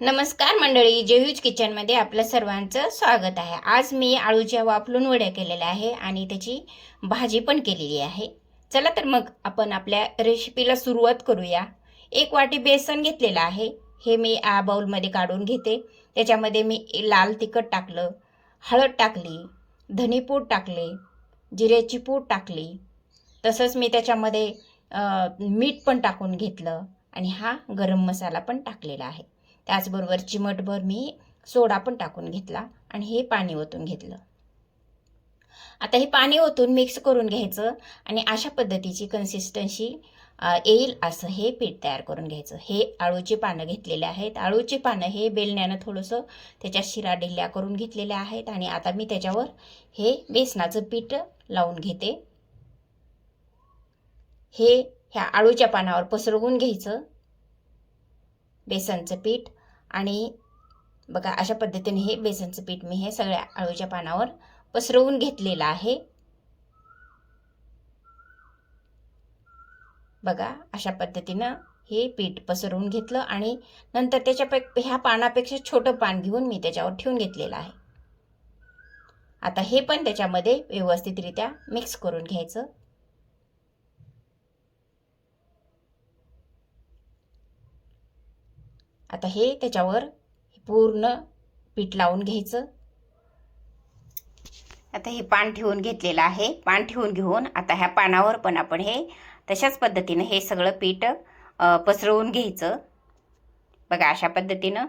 नमस्कार मंडळी जेहूज किचनमध्ये आपलं सर्वांचं स्वागत आहे. आज मी आळूच्या वाफलून वड्या केलेल्या आहे आणि त्याची भाजी पण केलेली आहे. चला तर मग आपण आपल्या रेसिपीला सुरुवात करूया. एक वाटी बेसन घेतलेलं आहे. हे मी आ बाऊलमध्ये काढून घेते. त्याच्यामध्ये मी लाल तिखट टाकलं हळद टाकली धनेपूड टाकले जिऱ्याची पूड टाकली. तसंच मी त्याच्यामध्ये मीठ पण टाकून घेतलं आणि हा गरम मसाला पण टाकलेला आहे. त्याचबरोबर चिमटभर मी सोडा पण टाकून घेतला आणि हे पाणी ओतून घेतलं. आता हे पाणी ओतून मिक्स करून घ्यायचं आणि अशा पद्धतीची कन्सिस्टन्सी येईल असं हे पीठ तयार करून घ्यायचं. हे आळूची पानं घेतलेले आहेत. आळूची पानं हे बेलण्यानं थोडंसं त्याच्या शिरा ढिल्या करून घेतलेल्या आहेत आणि आता मी त्याच्यावर हे बेसनाचं पीठ लावून घेते. हे ह्या आळूच्या पानावर पसरवून घ्यायचं. बेसनचं पीठ आणि बघा अशा पद्धतीने हे बेसनचं पीठ मी हे सगळ्या आळूच्या पानावर पसरवून घेतलेलं आहे. बघा अशा पद्धतीनं हे पीठ पसरवून घेतलं आणि नंतर त्याच्या ह्या पानापेक्षा छोटं पान घेऊन मी त्याच्यावर ठेवून घेतलेलं आहे. आता हे पण त्याच्यामध्ये व्यवस्थितरित्या मिक्स करून घ्यायचं. आता हे त्याच्यावर पूर्ण पीठ लावून घ्यायचं. आता हे पान ठेवून घेतलेलं आहे. पान ठेवून घेऊन आता ह्या पानावर पण आपण हे तशाच पद्धतीनं हे सगळं पीठ पसरवून घ्यायचं. बघा अशा पद्धतीनं.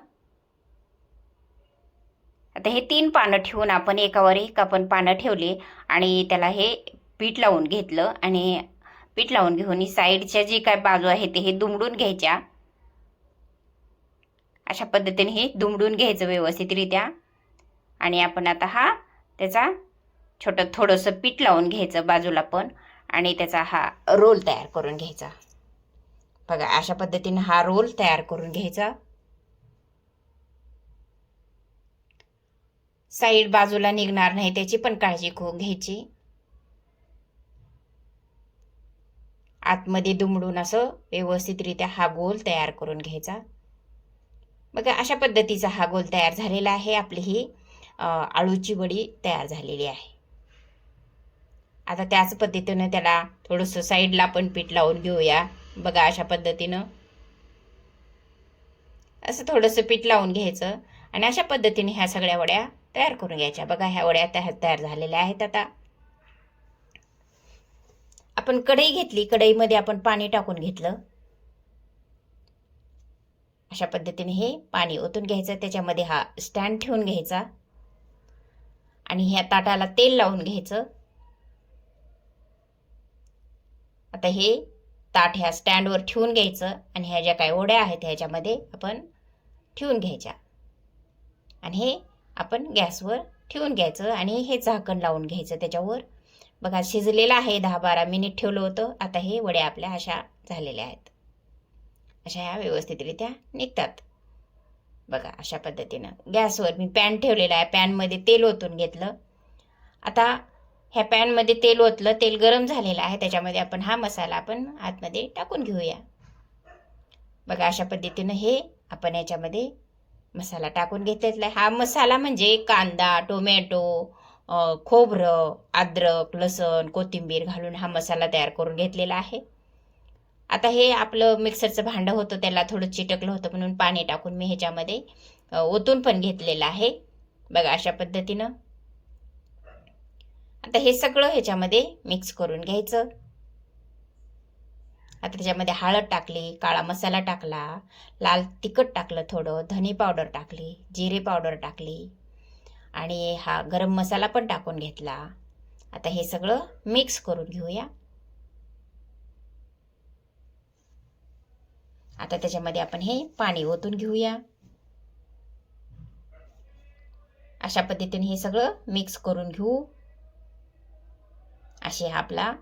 आता हे तीन पानं ठेवून आपण एकावर एक आपण पानं ठेवली आणि त्याला हे पीठ लावून घेतलं आणि पीठ लावून घेऊन ही साईडच्या जे काय बाजू आहे ते हे दुमडून घ्यायच्या. अशा पद्धतीने हे दुमडून घ्यायचं व्यवस्थितरित्या. आणि आपण आता हा त्याचा छोटं थोडंसं पीठ लावून घ्यायचं बाजूला पण. आणि त्याचा हा रोल तयार करून घ्यायचा. बघा अशा पद्धतीने हा रोल तयार करून घ्यायचा. साईड बाजूला निघणार नाही त्याची पण काळजी खूप घ्यायची. आतमध्ये दुमडून असं व्यवस्थितरित्या हा गोल तयार करून घ्यायचा. बघा अशा पद्धतीचा हा गोल तयार झालेला आहे. आपली ही आळूची वडी तयार झालेली आहे. आता त्याच पद्धतीनं त्याला थोडंसं साईडला पण पीठ लावून घेऊया. बघा अशा पद्धतीनं. असं थोडंसं पीठ लावून घ्यायचं आणि अशा पद्धतीने ह्या सगळ्या वड्या तयार करून घ्यायच्या. बघा ह्या वड्या त्या तयार झालेल्या आहेत आता. आपण कढई घेतली. कढईमध्ये आपण पाणी टाकून घेतलं. अशा पद्धतीने हे पाणी ओतून घ्यायचं त्याच्यामध्ये हा स्टँड ठेवून घ्यायचा. आणि ह्या ताटाला तेल लावून घ्यायचं. आता हे ताट ह्या स्टँडवर ठेवून घ्यायचं आणि ह्या ज्या काय ओढ्या आहेत ह्याच्यामध्ये आपण ठेवून घ्यायच्या. आणि हे आपण गॅसवर ठेवून घ्यायचं आणि हे झाकण लावून घ्यायचं त्याच्यावर. बघा शिजलेलं आहे दहा बारा मिनिट ठेवलं होतं. आता हे वड्या आपल्या अशा झालेल्या आहेत. अशा ह्या व्यवस्थितरित्या निघतात. बघा अशा पद्धतीनं. गॅसवर मी पॅन ठेवलेला आहे. पॅनमध्ये तेल ओतून घेतलं. आता ह्या पॅनमध्ये तेल ओतलं तेल गरम झालेलं आहे. त्याच्यामध्ये आपण हा मसाला आपण आतमध्ये टाकून घेऊया. बघा अशा पद्धतीनं हे आपण याच्यामध्ये मसाला टाकून घेतलेला हा मसाला म्हणजे कांदा टोमॅटो खोबरं अद्रक लसण कोथिंबीर घालून हा मसाला तयार करून घेतलेला आहे. आता हे आपलं मिक्सरचं भांडं होतं त्याला थोडं चिटकलं होतं म्हणून पाणी टाकून मी ह्याच्यामध्ये ओतून पण घेतलेलं आहे. बघा अशा पद्धतीनं. आता हे सगळं ह्याच्यामध्ये मिक्स करून घ्यायचं. आता त्याच्यामध्ये हळद टाकली काळा मसाला टाकला लाल तिखट टाकलं थोडं धने पावडर टाकली जिरे पावडर टाकली आणि हा गरम मसाला पण टाकून घेतला. आता हे सगळं मिक्स करून घेऊया. आता त्याच्यामध्ये आपण हे पाणी ओतून घेऊया. अशा पद्धतीने हे सगळं मिक्स करून घेऊ. अशी आपला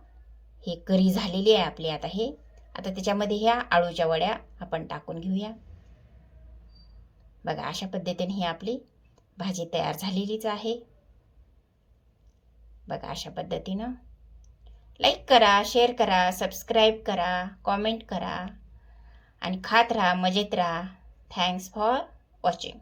हे करी झालेली आहे आपली आता हे. आता त्याच्यामध्ये ह्या आळूच्या वड्या आपण टाकून घेऊया. बघा अशा पद्धतीने ही आपली भाजी तयार झालेलीच आहे. बघा अशा पद्धतीनं. लाईक करा शेअर करा सबस्क्राईब करा कॉमेंट करा. आणि खात राहा मजेत राहा. Thanks for watching